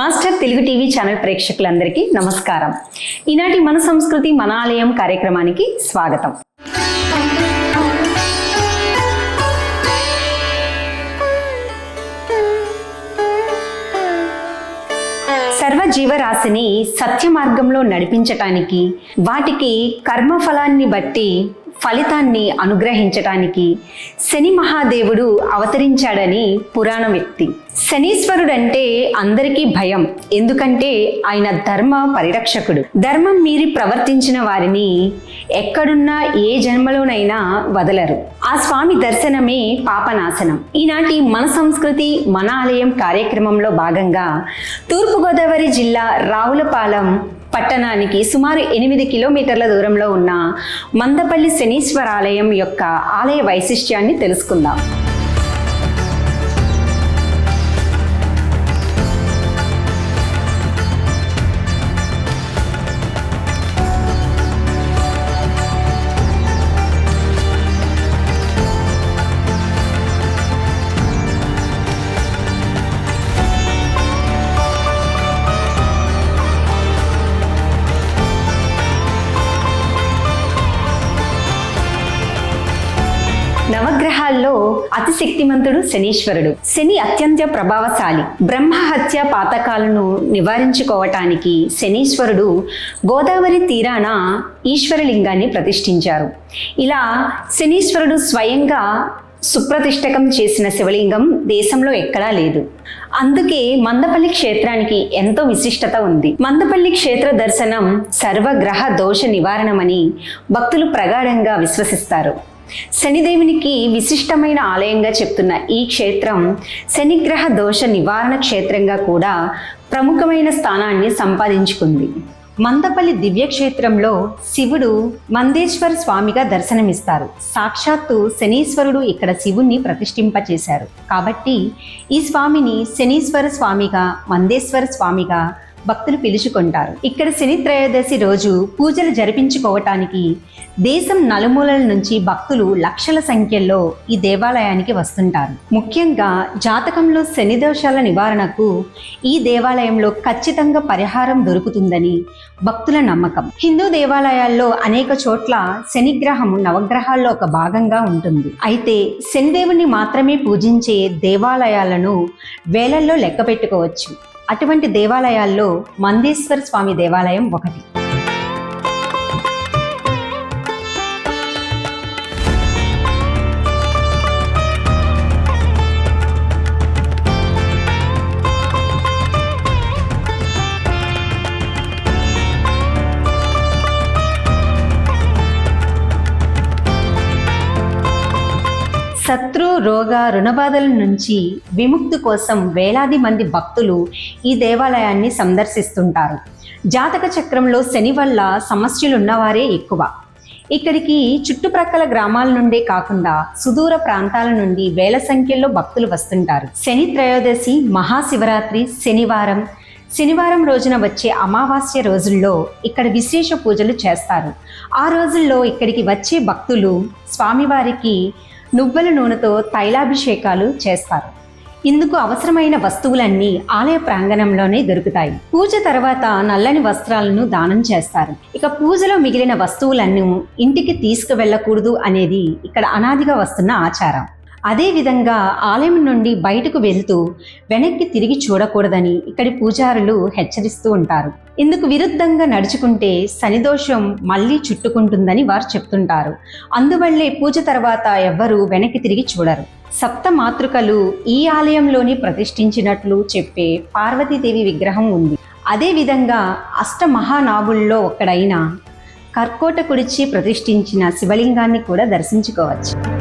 Master Telugu TV channel ప్రేక్షకులందరికీ నమస్కారం. ఈనాటి మన సంస్కృతి మన ఆలయం కార్యక్రమానికి స్వాగతం. సర్వ జీవరాశిని సత్య మార్గంలో నడిపించటానికి వాటికి కర్మఫలాన్ని బట్టి ఫలితాన్ని అనుగ్రహించటానికి శని మహాదేవుడు అవతరించాడని పురాణ వ్యక్తి. శనీశ్వరుడంటే అందరికీ భయం. ఎందుకంటే ఆయన ధర్మ పరిరక్షకుడు. ధర్మం మీరి ప్రవర్తించిన వారిని ఎక్కడున్నా ఏ జన్మలోనైనా వదలరు. ఆ స్వామి దర్శనమే పాపనాశనం. ఈనాటి మన సంస్కృతి మన ఆలయం కార్యక్రమంలో భాగంగా తూర్పుగోదావరి జిల్లా రావులపాలెం పట్టణానికి సుమారు ఎనిమిది కిలోమీటర్ల దూరంలో ఉన్న మందపల్లి శనీశ్వర ఆలయం యొక్క ఆలయ వైశిష్ట్యాన్ని తెలుసుకుందాం. గ్రహాల్లో అతి శక్తిమంతుడు శనీశ్వరుడు. శని అత్యంత ప్రభావశాలి. బ్రహ్మ హత్య పాతకాలను నివారించుకోవటానికి శనీశ్వరుడు గోదావరి తీరాన ఈశ్వరలింగాన్ని ప్రతిష్ఠించారు. ఇలా శనీశ్వరుడు స్వయంగా సుప్రతిష్టకం చేసిన శివలింగం దేశంలో ఎక్కడా లేదు. అందుకే మందపల్లి క్షేత్రానికి ఎంతో విశిష్టత ఉంది. మందపల్లి క్షేత్ర దర్శనం సర్వగ్రహ దోష నివారణమని భక్తులు ప్రగాఢంగా విశ్వసిస్తారు. శనిదేవునికి విశిష్టమైన ఆలయంగా చెప్తున్న ఈ క్షేత్రం శనిగ్రహ దోష నివారణ క్షేత్రంగా కూడా ప్రముఖమైన స్థానాన్ని సంపాదించుకుంది. మందపల్లి దివ్యక్షేత్రంలో శివుడు మందేశ్వర స్వామిగా దర్శనమిస్తారు. సాక్షాత్తు శనీశ్వరుడు ఇక్కడ శివుణ్ణి ప్రతిష్ఠింపచేశారు. కాబట్టి ఈ స్వామిని శనీశ్వర స్వామిగా మందేశ్వర స్వామిగా భక్తులు పిలుచుకుంటారు. ఇక్కడ శని త్రయోదశి రోజు పూజలు జరిపించుకోవటానికి దేశం నలుమూలల నుంచి భక్తులు లక్షల సంఖ్యలో ఈ దేవాలయానికి వస్తుంటారు. ముఖ్యంగా జాతకంలో శని దోషాల నివారణకు ఈ దేవాలయంలో ఖచ్చితంగా పరిహారం దొరుకుతుందని భక్తుల నమ్మకం. హిందూ దేవాలయాల్లో అనేక చోట్ల శనిగ్రహం నవగ్రహాల్లో ఒక భాగంగా ఉంటుంది. అయితే శనిదేవుని మాత్రమే పూజించే దేవాలయాలను వేలల్లో లెక్క పెట్టుకోవచ్చు అటువంటి దేవాలయాల్లో మందేశ్వర స్వామి దేవాలయం ఒకటి. రోగ రుణబాధల నుంచి విముక్తి కోసం వేలాది మంది భక్తులు ఈ దేవాలయాన్ని సందర్శిస్తుంటారు. జాతక చక్రంలో శని వల్ల సమస్యలు ఉన్నవారే ఎక్కువ. ఇక్కడికి చుట్టుప్రక్కల గ్రామాల నుండే కాకుండా సుదూర ప్రాంతాల నుండి వేల సంఖ్యలో భక్తులు వస్తుంటారు. శని త్రయోదశి మహాశివరాత్రి శనివారం. శనివారం రోజున వచ్చే అమావాస్య రోజుల్లో ఇక్కడ విశేష పూజలు చేస్తారు. ఆ రోజుల్లో ఇక్కడికి వచ్చే భక్తులు స్వామివారికి నువ్వుల నూనెతో తైలాభిషేకాలు చేస్తారు. ఇందుకు అవసరమైన వస్తువులన్నీ ఆలయ ప్రాంగణంలోనే దొరుకుతాయి. పూజ తర్వాత నల్లని వస్త్రాలను దానం చేస్తారు. ఇక పూజలో మిగిలిన వస్తువులను ఇంటికి తీసుకువెళ్ళకూడదు అనేది ఇక్కడ అనాదిగా వస్తున్న ఆచారం. అదేవిధంగా ఆలయం నుండి బయటకు వెళ్తూ వెనక్కి తిరిగి చూడకూడదని ఇక్కడి పూజారులు హెచ్చరిస్తూ ఉంటారు. ఇందుకు విరుద్ధంగా నడుచుకుంటే శనిదోషం మళ్ళీ చుట్టుకుంటుందని వారు చెప్తుంటారు. అందువల్లే పూజ తర్వాత ఎవ్వరూ వెనక్కి తిరిగి చూడరు. సప్త మాతృకలు ఈ ఆలయంలోని ప్రతిష్ఠించినట్లు చెప్పే పార్వతీదేవి విగ్రహం ఉంది. అదేవిధంగా విధంగా ఒక్కడైన కర్కోట ఒక్కడైన కర్కోటకుడిచి ప్రతిష్ఠించిన శివలింగాన్ని కూడా దర్శించుకోవచ్చు.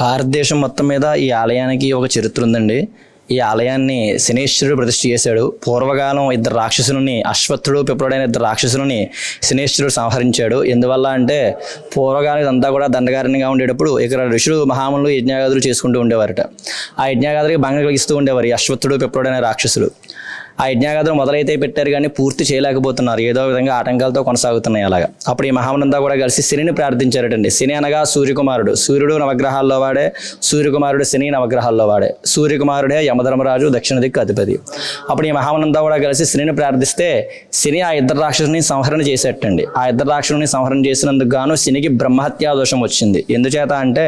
భారతదేశం మొత్తం మీద ఈ ఆలయానికి ఒక చరిత్ర ఉందండి. ఈ ఆలయాన్ని శనేశ్వరుడు ప్రతిష్ఠ చేశాడు. పూర్వకాలం ఇద్దరు రాక్షసులని అశ్వత్థుడు పిప్రుడైన ఇద్దరు రాక్షసులని శనేశ్వరుడు సంహరించాడు. ఎందువల్ల అంటే పూర్వకాలం ఇదంతా కూడా దండకారణ్యంగా ఉండేటప్పుడు ఇక్కడ ఋషులు మహాములు యజ్ఞాగాదులు చేసుకుంటూ ఉండేవారట. ఆ యజ్ఞాగాదులకి భంగం కలిగిస్తూ ఉండేవారు ఈ అశ్వత్థుడు పిప్రుడైన రాక్షసులు. ఆ యజ్ఞాగాదులు మొదలైతే పెట్టారు కానీ పూర్తి చేయలేకపోతున్నారు. ఏదో విధంగా ఆటంకాలతో కొనసాగుతున్నాయి అలాగా. అప్పుడు ఈ మహామనంతా కూడా కలిసి శనిని ప్రార్థించారటండి. శని అనగా సూర్యకుమారుడు. సూర్యుడు నవగ్రహాల్లో వాడే సూర్యకుమారుడు శని నవగ్రహాల్లో వాడే. సూర్యకుమారుడే యమధర్మరాజు దక్షిణ దిక్కు అధిపతి. అప్పుడు ఈ మహామనంతా కూడా కలిసి శనిని ప్రార్థిస్తే శని ఆ ఇద్దరు రాక్షసుని సంహరణ చేసేటండి. ఆ ఇద్దరు రాక్షసుని సంహరణ చేసినందుకు గాను శనికి బ్రహ్మహత్యా దోషం వచ్చింది. ఎందుచేత అంటే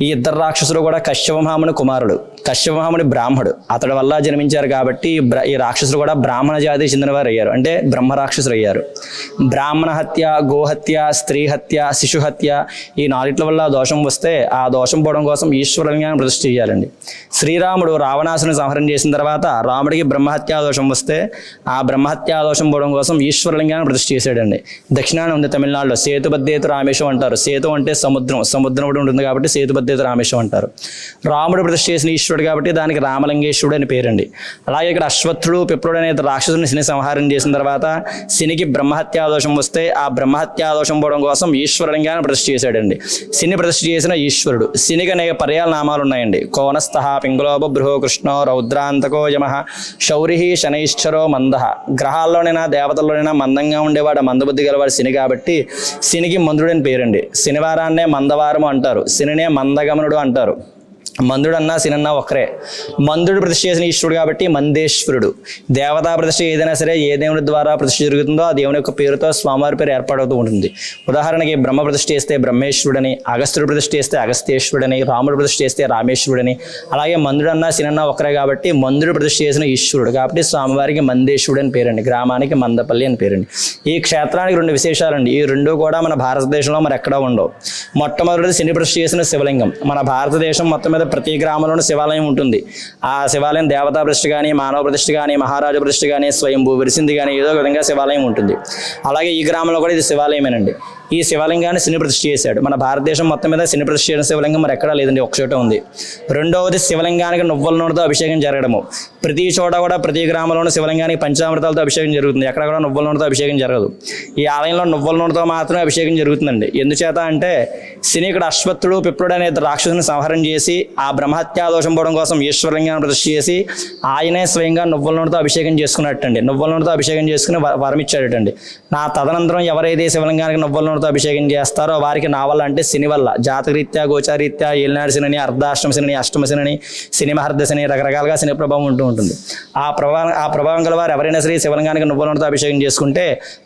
ఈ ఇద్దరు రాక్షసులు కూడా కశ్యపమహాముని కుమారుడు కశ్యపమహాముని బ్రాహ్మడు. అతడి వల్ల జన్మించారు కాబట్టి ఈ ఈ రాక్షసులు కూడా బ్రాహ్మణ జాతికి చెందినవారు అయ్యారు అంటే బ్రహ్మ రాక్షసులు అయ్యారు బ్రాహ్మణ హత్య గోహత్య స్త్రీ హత్య శిశు హత్య ఈ నాలుగిట్ల వల్ల దోషం వస్తే ఆ దోషం పోవడం కోసం ఈశ్వరంగాన్ని ప్రతిష్ఠ చేయాలండి. శ్రీరాముడు రావణాసుని సంహరణ చేసిన తర్వాత రాముడికి బ్రహ్మహత్యా దోషం వస్తే ఆ బ్రహ్మహత్యా దోషం పోవడం కోసం ఈశ్వరలింగాన్ని ప్రతిష్ఠ చేశాడండి. దక్షిణాన ఉంది తమిళనాడులో. సేతుబద్ధేతు రామేశం అంటారు. సేతు అంటే సముద్రం. సముద్రం ఒకటి ఉంటుంది కాబట్టి సేతుబద్ధేతు రామేశ్వరం అంటారు. రాముడు ప్రతిష్ఠ చేసిన ఈశ్వరుడు కాబట్టి దానికి రామలింగేశ్వరుడు అని పేరండి. అలాగే ఇక్కడ అశ్వత్థుడు పిప్రుడు అనే రాక్షసుని శని సంహారం చేసిన తర్వాత శనికి బ్రహ్మహత్యాదోషం వస్తే ఆ బ్రహ్మహత్యాదోషం పోవడం కోసం ఈశ్వరలింగాన్ని ప్రతిష్ఠ చేశాడండి. శని ప్రతిష్ఠ చేసిన ఈశ్వరుడు. శనికి అనేక పర్యాల నామాలు ఉన్నాయండి. కోనస్థ పింగళోప బృహో కృష్ణో రౌద్రాంతకో యమ శౌరి శనైశ్వరో మంద. గ్రహాల్లోనైనా దేవతల్లోనైనా మందంగా ఉండేవాడు మందబుద్ధి గలవాడు శని కాబట్టి శనికి మందుడని పేరండి. శనివారాన్నే మందవారము అంటారు. శనినే మందగమనుడు అంటారు. మందుడన్నా సినన్నా ఒకరే ఒక్కరే. మందుడు ప్రతిష్ఠ చేసిన ఈశ్వరుడు కాబట్టి మందేశ్వరుడు. దేవతా ప్రతిష్ఠ ఏదైనా సరే ఏ దేవుని ద్వారా ప్రతిష్ఠ జరుగుతుందో ఆ దేవుని యొక్క పేరుతో స్వామివారి పేరు ఏర్పడుతూ ఉంటుంది. ఉదాహరణకి బ్రహ్మ ప్రతిష్ఠ చేస్తే బ్రహ్మేశ్వరుడని అగస్త్యుడు ప్రతిష్ఠ చేస్తే అగస్త్యేశ్వరుడని రాముడు ప్రతిష్ఠ చేస్తే రామేశ్వరుడని అలాగే మందుడన్నా సినన్నా ఒకరే కాబట్టి మందుడు ప్రతిష్ఠ చేసిన ఈశ్వరుడు కాబట్టి స్వామివారికి మందేశ్వరుడు అని పేరండి. గ్రామానికి మందపల్లి అని పేరండి. ఈ క్షేత్రానికి రెండు విశేషాలండి. ఈ రెండు కూడా మన భారతదేశంలో మరి ఎక్కడా ఉండవు. మొట్టమొదటి శని ప్రతిష్ఠ చేసిన శివలింగం. మన భారతదేశం మొత్తం మీద ప్రతి గ్రామంలోనూ శివాలయం ఉంటుంది. ఆ శివాలయం దేవతా ప్రతిష్ఠ కానీ మానవ ప్రతిష్ఠ కానీ మహారాజు ప్రతిష్ఠ కానీ స్వయంభూ విరిసింది కానీ ఏదో ఒక విధంగా శివాలయం ఉంటుంది. అలాగే ఈ గ్రామంలో కూడా ఇది శివాలయమేనండి. ఈ శివలింగాన్ని శని ప్రతిష్ఠ చేశాడు. మన భారతదేశం మొత్తం మీద శని ప్రతిష్ఠ చేయడం శివలింగం మరి ఎక్కడా లేదండి ఒక చోట ఉంది. రెండవది శివలింగానికి నువ్వుల నూనెతో అభిషేకం జరగడము. ప్రతి చోట కూడా ప్రతి గ్రామంలోనూ శివలింగానికి పంచామృతాలతో అభిషేకం జరుగుతుంది. ఎక్కడ కూడా నువ్వుల నూనెతో అభిషేకం జరగదు. ఈ ఆలయంలో నువ్వుల నూనెతో మాత్రమే అభిషేకం జరుగుతుందండి. ఎందుచేత అంటే శని ఇక్కడ అశ్వత్థుడు పిప్రుడు అనే రాక్షసుని సంహారం చేసి ఆ బ్రహ్మహత్యా దోషం పోవడం కోసం ఈశ్వరలింగాన్ని ప్రతిష్ఠ చేసి ఆయనే స్వయంగా నువ్వుల నూనెతో అభిషేకం చేసుకున్నట్టండి. నువ్వుల నూనెతో అభిషేకం చేసుకుని వరమిచ్చాడటండి. నా తదనంతరం ఎవరైతే శివలింగానికి నువ్వుల నూనెతో అభిషేకం చేస్తారో వారికి నావల్ల అంటే శని వల్ల. జాతకరీత్యా గోచారీత్యా ఏలినాడు శని అర్ధాష్టమ శని అష్టమ శని శని శని రకరకాలుగా శని ప్రభావం ఉంటూ ఉంటుంది. ఆ ప్రభావం ఆ ప్రభావం గల వారు ఎవరైనా సరే శివలింగానికి నువ్వులతో అభిషేకం చేసుకుంటే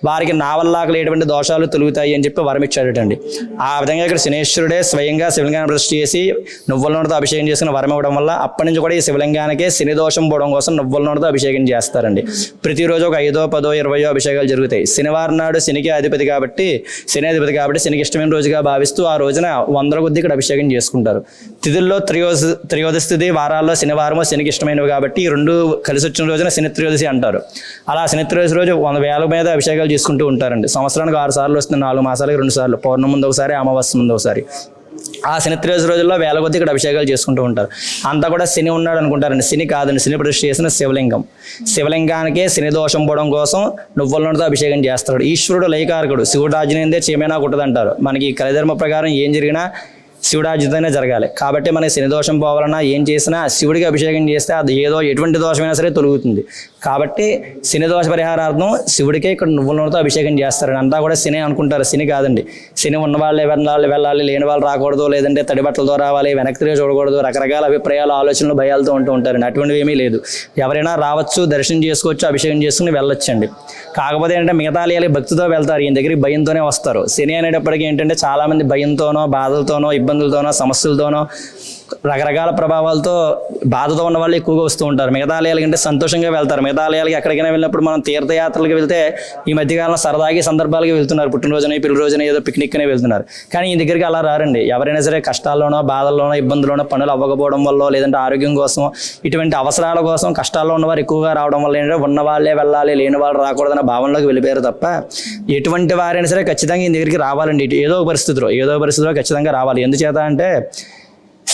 వారికి నావల్లాకలు ఎటువంటి దోషాలు తొలుగుతాయి అని చెప్పి వరం ఇచ్చాడటండి ఆ విధంగా ఇక్కడ శనేశ్వరుడే స్వయంగా శివలింగాన్ని ప్రతిష్ఠ చేసి నువ్వుల నోటితో అభిషేకం చేసుకుని వరం ఇవ్వడం వల్ల అప్పటి నుంచి కూడా ఈ శివలింగానికి శని దోషం పోవడం కోసం నువ్వుల నూనెతో అభిషేకం చేస్తారండి. ప్రతిరోజు ఒక ఐదో పదో ఇరవయో అభిషేకాలు జరుగుతాయి. శనివారం నాడు శనికి అధిపతి కాబట్టి శని అధిపతి కాబట్టి శనికి ఇష్టమైన రోజుగా భావిస్తూ ఆ రోజున వందల కొద్ది ఇక్కడ అభిషేకం చేసుకుంటారు. తిథుల్లో త్రియోద త్రయోదశి తిథి వారాల్లో శనివారము శనికి ఇష్టమైనవి కాబట్టి ఈ రెండు కలిసి వచ్చిన రోజున శని త్రయోదశి అంటారు. అలా శని త్రయోదశి రోజు వంద వేల మీద అభిషేకాలు చేసుకుంటూ ఉంటారండి. సంవత్సరానికి ఆరు సార్లు వస్తుంది నాలుగు మాసాలకి రెండు సార్లు పౌర్ణమి ముందు ఒకసారి అమావాస్య ముందు ఒకసారి. ఆ శని రోజుల్లో వేల కొద్ది ఇక్కడ అభిషేకాలు చేసుకుంటూ ఉంటారు. అంతా కూడా శని ఉన్నాడు అనుకుంటారండి. శని కాదండి శని ప్రతిష్ఠ చేసిన శివలింగం. శివలింగానికే శని దోషం పోవడం కోసం నువ్వుల నూనెతో అభిషేకం చేస్తాడు. ఈశ్వరుడు లైకారకుడు శివుడు రాజునేందే చీమైనా కుట్టదంటారు. మనకి ఈ కలిధర్మ ప్రకారం ఏం జరిగినా శివుడాజ్యతనే జరగాలి. కాబట్టి మనకి శని దోషం పోవాలన్నా ఏం చేసినా శివుడికి అభిషేకం చేస్తే అది ఏదో ఎటువంటి దోషమైనా సరే తొలుగుతుంది. కాబట్టి శని దోష పరిహారార్థం శివుడికే ఇక్కడ నువ్వుల నూనెతో అభిషేకం చేస్తారు. అంతా కూడా శని అనుకుంటారు. శని కాదండి. శని ఉన్న వాళ్ళు వెళ్ళాలి వెళ్ళాలి లేని వాళ్ళు రాకూడదు లేదంటే తడి బట్టలతో రావాలి వెనక్కి తిరిగి చూడకూడదు రకరకాల అభిప్రాయాలు ఆలోచనలు భయాలతో ఉంటూ ఉంటారండి. అటువంటివి ఏమీ లేదు. ఎవరైనా రావచ్చు దర్శనం చేసుకోవచ్చు అభిషేకం చేసుకుని వెళ్ళొచ్చండి. కాకపోతే ఏంటంటే మిగతా ఆలయాలకి భక్తితో వెళ్తారు. ఈయన దగ్గరికి భయంతోనే వస్తారు. శని అనేటప్పటికీ ఏంటంటే చాలామంది భయంతోనో బాధలతోనో ఇబ్బందులతోనో సమస్యలతోనో రకరకాల ప్రభావాలతో బాధతో ఉన్న వాళ్ళు ఎక్కువగా వస్తూ ఉంటారు. మిగతా ఆలయాలకి కంటే సంతోషంగా వెళ్తారు. మిగతా ఆలయాలకి ఎక్కడికైనా వెళ్ళినప్పుడు మనం తీర్థయాత్రలకు వెళ్తే ఈ మధ్యకాలంలో సరదాగా సందర్భాలకి వెళ్తున్నారు. పుట్టినరోజున పెళ్ళి రోజున ఏదో పిక్నిక్ అనే వెళ్తున్నారు. కానీ ఈ దగ్గరికి అలా రారండి. ఎవరైనా సరే కష్టాల్లోనో బాధల్లోనో ఇబ్బందుల్లోనో పనులు అవ్వకపోవడం వల్ల లేదంటే ఆరోగ్యం కోసం ఇటువంటి అవసరాల కోసం కష్టాల్లో ఉన్నవారు ఎక్కువగా రావడం వల్ల ఏంటంటే ఉన్న వాళ్ళే వెళ్ళాలి లేని వాళ్ళు రాకూడదన్న భావనలోకి వెళ్ళిపోయారు తప్ప ఎటువంటి వారైనా సరే ఖచ్చితంగా ఈ దగ్గరికి రావాలండి. ఏదో ఒక పరిస్థితిలో ఏదో పరిస్థితిలో ఖచ్చితంగా రావాలి. ఎందుచేత అంటే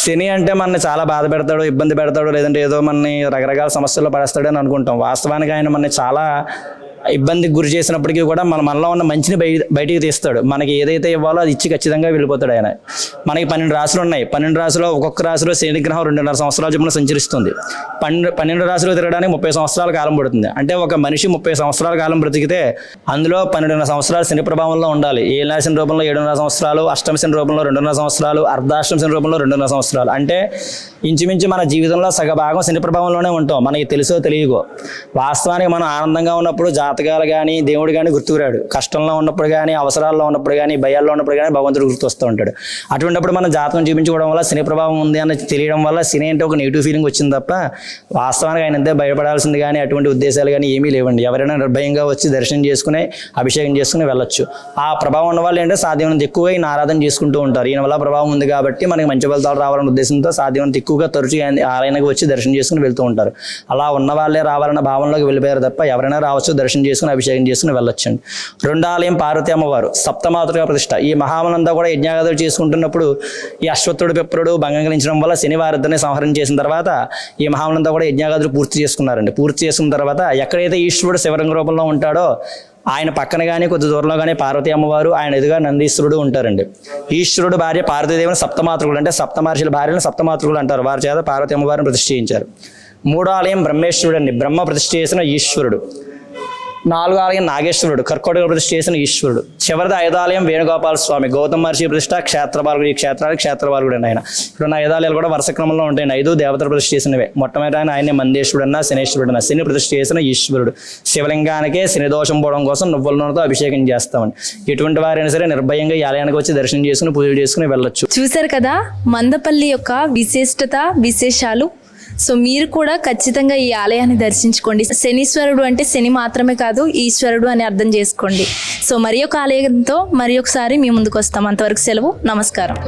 శని అంటే మనని చాలా బాధ పెడతాడు ఇబ్బంది పెడతాడు లేదంటే ఏదో మనని రకరకాల సమస్యల్లో పడేస్తాడు అని అనుకుంటాం. వాస్తవానికి ఆయన మనని చాలా ఇబ్బందికి గురి చేసినప్పటికీ కూడా మన మనలో ఉన్న మంచిని బయట బయటికి తీస్తాడు. మనకి ఏదైతే ఇవ్వాలో అది ఇచ్చి ఖచ్చితంగా వెళ్ళిపోతాడు ఆయన. మనకి పన్నెండు రాసులు ఉన్నాయి. పన్నెండు రాసులో ఒక్కొక్క రాశిలో శనిగ్రహం రెండున్నర సంవత్సరాల చొప్పున సంచరిస్తుంది. పన్నెండు పన్నెండు రాశులు తిరగడానికి ముప్పై సంవత్సరాల కాలం పడుతుంది. అంటే ఒక మనిషి ముప్పై సంవత్సరాల కాలం బ్రతికితే అందులో పన్నెండున్నర సంవత్సరాలు శని ప్రభావంలో ఉండాలి. ఏ శని రూపంలో ఏడున్నర సంవత్సరాలు అష్టమ శని రూపంలో రెండున్నర సంవత్సరాలు అర్ధాష్టమ శని రూపంలో రెండున్నర సంవత్సరాలు. అంటే ఇంచుమించు మన జీవితంలో సగభాగం శని ప్రభావంలోనే ఉంటాం. మనకి తెలుసో తెలియకో. వాస్తవానికి మనం ఆనందంగా ఉన్నప్పుడు జాతకాలు కానీ దేవుడు కానీ గుర్తుకురాడు. కష్టంలో ఉన్నప్పుడు కానీ అవసరాల్లో ఉన్నప్పుడు కానీ భయాల్లో ఉన్నప్పుడు కానీ భగవంతుడు గుర్తొస్తూ ఉంటాడు. అటువంటిప్పుడు మనం జాతకం చూపించుకోవడం వల్ల శని ప్రభావం ఉంది అని తెలియడం వల్ల శని అంటే ఒక నెగిటివ్ ఫీలింగ్ వచ్చింది తప్ప వాస్తవానికి ఆయన అంతే భయపడాల్సింది కానీ అటువంటి ఉద్దేశాలు కానీ ఏమీ లేవండి. ఎవరైనా నిర్భయంగా వచ్చి దర్శనం చేసుకుని అభిషేకం చేసుకుని వెళ్ళొచ్చు. ఆ ప్రభావం ఉన్న వాళ్ళు ఏంటంటే సాధ్యమైనంత ఎక్కువగా ఈయన ఆరాధన చేసుకుంటూ ఉంటారు. ఈయన వల్ల ప్రభావం ఉంది కాబట్టి మనకి మంచి ఫలితాలు రావాలనే ఉద్దేశంతో సాధ్యమైనంత ఎక్కువగా తరచుగా ఆలయానికి వచ్చి దర్శనం చేసుకుని వెళ్తూ ఉంటారు. అలా ఉన్న వాళ్ళే రావాలన్న భావనలోకి వెళ్ళిపోయారు తప్ప ఎవరైనా రావచ్చు దర్శనం చేసుకుని అభిషేకం చేసుకుని వెళ్ళొచ్చండి. రెండో ఆలయం పార్వతి అమ్మవారు సప్తమాతృగా ప్రతిష్ట. ఈ మహామనంతా కూడా యజ్ఞాగాదులు చేసుకుంటున్నప్పుడు ఈ అశ్వత్థుడు పిప్రుడు భంగం వల్ల శనివారిద్దరిని సంహరణ చేసిన తర్వాత ఈ మహామనంతా కూడా యజ్ఞాగాదులు పూర్తి చేసుకున్నారండి. పూర్తి చేసుకున్న తర్వాత ఎక్కడైతే ఈశ్వరుడు శివరంగ రూపంలో ఉంటాడో ఆయన పక్కన కానీ కొద్ది దూరంలో కానీ పార్వతీ అమ్మవారు ఆయన ఎదుగా నందీశ్వరుడు ఉంటారండి. ఈశ్వరుడు భార్య పార్వతీదేవుని సప్తమాతృకులు అంటే సప్తమహర్షుల భార్యను సప్తమాతృకులు అంటారు. వారి చేత పార్వతీ అమ్మవారిని ప్రతిష్ఠించారు. మూడో ఆలయం బ్రహ్మేశ్వరుడు అండి. బ్రహ్మ ప్రతిష్ఠ చేసిన ఈశ్వరుడు. నాలుగు ఆలయం నాగేశ్వరుడు కర్కోటక ప్రతిష్ఠ చేసిన ఈశ్వరుడు. చివరిది ఐదాలయం వేణుగోపాల స్వామి గౌతమ మహర్షి ప్రతిష్ట క్షేత్రపాలకుడు ఈ క్షేత్రానికి క్షేత్రపాలకుడు ఆయన. ఇక్కడ ఉన్న ఐదాలయాలు కూడా వరుస క్రమంలో ఉంటాయి. ఐదు దేవతల ప్రతిష్ఠ చేసినవే. మొట్టమొదటి ఆయన ఆయనే మందేశ్వరుడు అన్న శనేశ్వరుడు అన్న. శని ప్రతిష్ఠ చేసిన ఈశ్వరుడు. శివలింగానికే శని దోషం పోవడం కోసం నువ్వుల నూనెతో అభిషేకం చేస్తామండి ఎటువంటి వారైనా సరే నిర్భయంగా ఈ ఆలయానికి వచ్చి దర్శనం చేసుకుని పూజలు చేసుకుని వెళ్ళొచ్చు. చూశారు కదా? మందపల్లి యొక్క విశిష్టత విశేషాలు సో మీరు కూడా ఖచ్చితంగా ఈ ఆలయాన్ని దర్శించుకోండి. శనీశ్వరుడు అంటే శని మాత్రమే కాదు ఈశ్వరుడు అని అర్థం చేసుకోండి. సో మరి ఒక ఆలయంతో మరి ఒకసారి మీ ముందుకు వస్తాం. అంతవరకు సెలవు. నమస్కారం.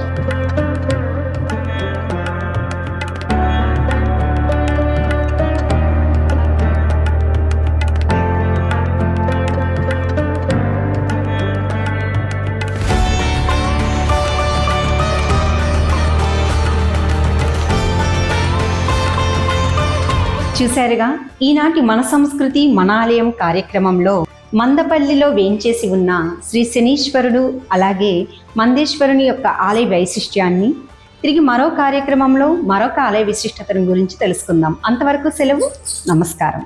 చూశారుగా? ఈనాటి మన సంస్కృతి మన ఆలయం కార్యక్రమంలో మందపల్లిలో వేంచేసి ఉన్న శ్రీ శనీశ్వరుడు అలాగే మందేశ్వరుని యొక్క ఆలయ వైశిష్ట్యాన్ని తిరిగి మరో కార్యక్రమంలో మరొక ఆలయ విశిష్టతను గురించి తెలుసుకుందాం. అంతవరకు సెలవు. నమస్కారం.